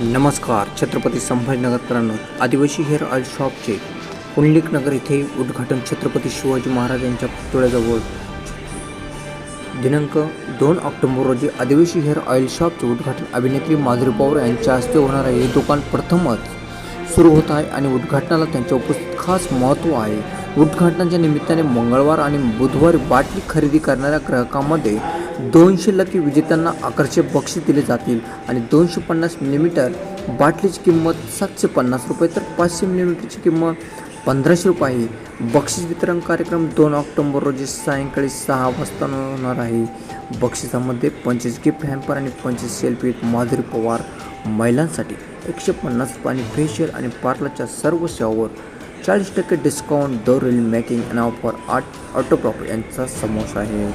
नमस्कार छत्रपती संभाजीनगरकरांनो. आदिवासी hair oil शॉपचे पुंडलिक नगर येथे उद्घाटन छत्रपती शिवाजी महाराज यांच्या पुतळ्याजवळ. दिनांक दोन ऑक्टोबर रोजी आदिवासी हेअर ऑइल शॉपचे उद्घाटन अभिनेत्री माधुरी पवार यांच्या हस्ते होणार आहे. हे दुकान प्रथमच सुरू होत आहे आणि उद्घाटनाला त्यांच्या उपस्थित खास महत्त्व आहे. उद्घाटनाच्या निमित्ताने मंगळवार आणि बुधवारी बाटली खरेदी करणाऱ्या ग्राहकांमध्ये दोनशे लकी विजेत्यांना आकर्षक बक्षीस दिले जातील आणि दोनशे पन्नास मिलीमीटर बाटलीची किंमत सातशे पन्नास रुपये तर पाचशे मिलीमीटरची किंमत पंधराशे रुपये आहे. बक्षीस वितरण कार्यक्रम दोन ऑक्टोंबर रोजी सायंकाळी सहा वाजता होणार आहे. बक्षिसामध्ये पंचवीस गिफ्ट हॅम्पर आणि पंचवीस सेल्फी माधुरी पवार महिलांसाठी एकशे पन्नास रुपये आणि फेशियल आणि पार्लरच्या सर्व सेवावर चाळीस टक्के discount the reel making and offer art autoprop यांचा समोस आहे.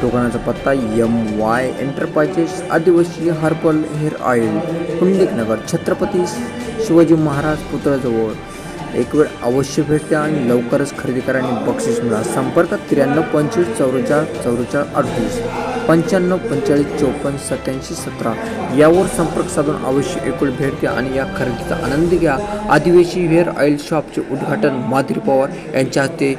दुकानाचा पत्ता M Y enterprises Adivasi herbal hair oil Pundaliknagar Chhatrapati Shivaji Maharaj पुतळ्याजवळ. एक वेळ अवश्य भेट द्या आणि लवकरच खरेदी करा आणि बक्षीस मिळा संपर्क त्र्याण्णव पंचवीस चौवेचाळीस चौवेचाळीस अडतीस. पंच्याण्णव पंचेचाळीस चौपन्न सत्याऐंशी सतरा. यावर संपर्क साधून अवश्य एक वेळ भेट द्या आणि या खरेदीचा आनंद घ्या. आदिवासी हेअर ऑइल शॉपचे उद्घाटन माधुरी पवार यांच्या हस्ते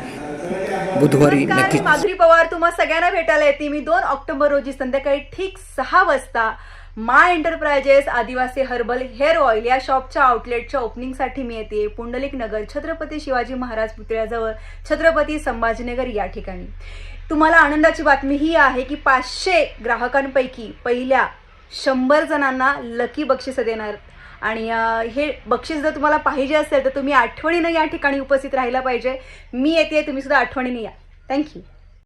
बुधवारी नक्कीच. माधुरी पवार तुम्हा सगळ्यांना भेटायला येते. मी दोन ऑक्टोबर रोजी संध्याकाळी ठीक सहा वाजता मा enterprises Adivasi herbal hair oil या शॉपच्या आउटलेटच्या ओपनिंगसाठी मी येते पुंडलिक नगर छत्रपती शिवाजी महाराज पुतळ्याजवळ छत्रपती संभाजीनगर या ठिकाणी. तुम्हाला आनंदाची बातमी ही आहे की पाचशे ग्राहकांपैकी पहिल्या शंभर जणांना लकी बक्षिसं देणार. आणि हे बक्षीस जर तुम्हाला पाहिजे असेल तर तुम्ही आठवणीनं या ठिकाणी उपस्थित राहायला पाहिजे. मी येते तुम्ही सुद्धा आठवणीने या. थँक्यू